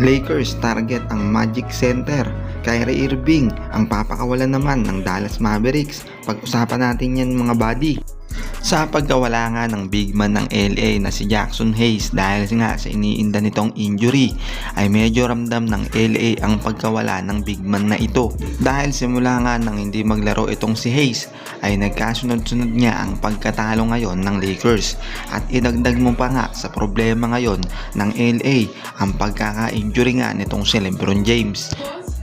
Lakers target ang Magic Center. Kyrie Irving ang papakawalan naman ng Dallas Mavericks. Pag-usapan natin yan mga buddy. Sa pagkawala nga ng big man ng LA na si Jackson Hayes dahil nga sa iniinda nitong injury ay medyo ramdam ng LA ang pagkawala ng big man na ito. Dahil simula nga nang hindi maglaro itong si Hayes ay nagkasunod-sunod niya ang pagkatalo ngayon ng Lakers at idagdag mo pa nga sa problema ngayon ng LA ang pagkaka-injury nga nitong si LeBron James.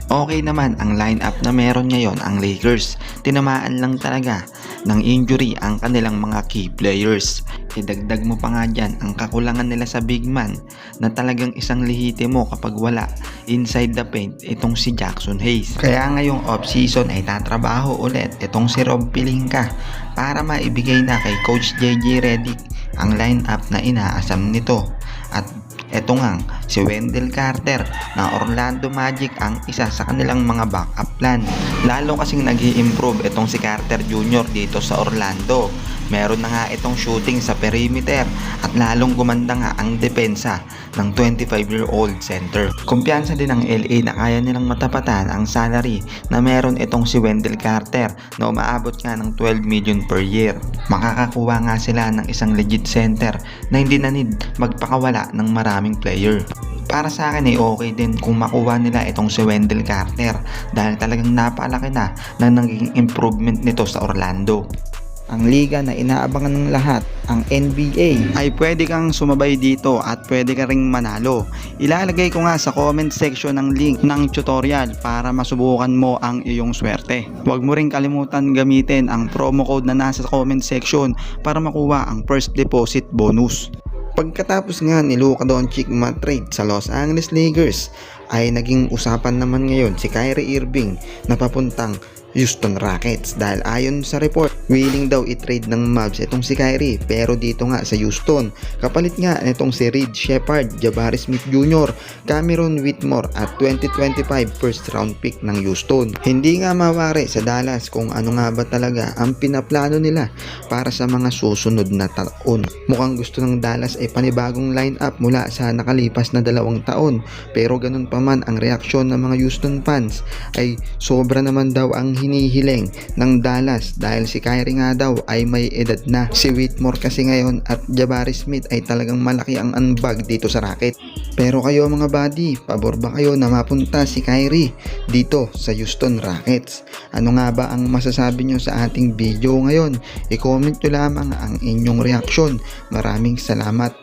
Okay naman ang lineup na meron ngayon ang Lakers. Tinamaan lang talaga ng injury ang kanilang mga key players. Idagdag mo pa nga dyan ang kakulangan nila sa big man na talagang isang lihitimo kapag wala inside the paint itong si Jackson Hayes. Kaya ngayong off-season ay tatrabaho ulit itong si Rob Pelinka para maibigay na kay Coach JJ Redick ang lineup na inaasam nito. At eto nga, si Wendell Carter ng Orlando Magic ang isa sa kanilang mga backup plan. Lalo kasing nag improve itong si Carter Jr. dito sa Orlando. Meron na nga itong shooting sa perimeter at lalong gumanda nga ang depensa ng 25-year-old center. Kumpiyansa din ng LA na kaya nilang matapatan ang salary na meron itong si Wendell Carter na umaabot nga ng 12 million per year. Makakakuha nga sila ng isang legit center na hindi na need magpakawala ng maraming player. Para sa akin ay okay din kung makuha nila itong si Wendell Carter dahil talagang napalaki na na naging improvement nito sa Orlando ang liga na inaabangan ng lahat, ang NBA, ay pwede kang sumabay dito at pwede ka ring manalo. Ilalagay ko nga sa comment section ng link ng tutorial para masubukan mo ang iyong swerte. Huwag mo ring kalimutan gamitin ang promo code na nasa comment section para makuha ang first deposit bonus. Pagkatapos nga ni Luka Doncic matrade sa Los Angeles Lakers ay naging usapan naman ngayon si Kyrie Irving na papuntang Houston Rockets dahil ayon sa report, willing daw i-trade ng Mavs itong si Kyrie pero dito nga sa Houston, kapalit nga nitong si Reed Shepard, Jabari Smith Jr., Cameron Whitmore at 2025 first round pick ng Houston. Hindi nga mawari sa Dallas kung ano nga ba talaga ang pinaplano nila para sa mga susunod na taon. Mukhang gusto ng Dallas ay panibagong lineup mula sa nakalipas na dalawang taon pero ganun pa man ang reaksyon ng mga Houston fans ay sobra naman daw ang hinihiling ng Dallas dahil si Kyrie nga daw ay may edad na. Si Whitmore kasi ngayon at Jabari Smith ay talagang malaki ang unbag dito sa racket. Pero kayo mga buddy, pabor ba kayo na mapunta si Kyrie dito sa Houston Rockets? Ano nga ba ang masasabi nyo sa ating video ngayon? I-comment nyo lamang ang inyong reaksyon. Maraming salamat.